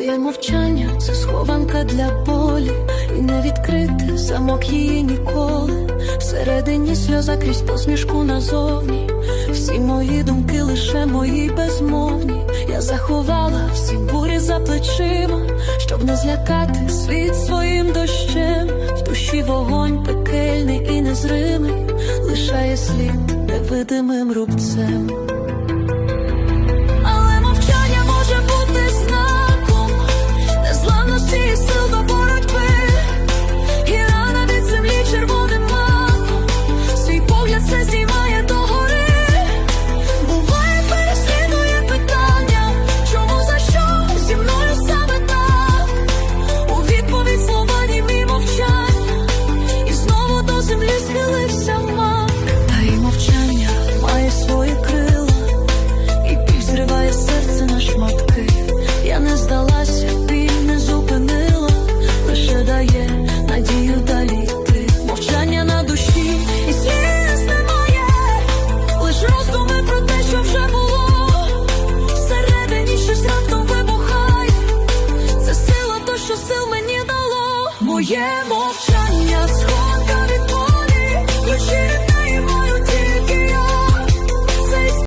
Моє мовчання це схованка для болі, і не відкрити замок її ніколи. Всередині сльоза крізь посмішку назовні. Всі мої думки лише мої безмовні. Я заховала всі бурі за плечима, щоб не злякати світ своїм дощем. В душі вогонь пекельний і незримий, лишає слід невидимим рубцем. answers Моє мовчання, сходка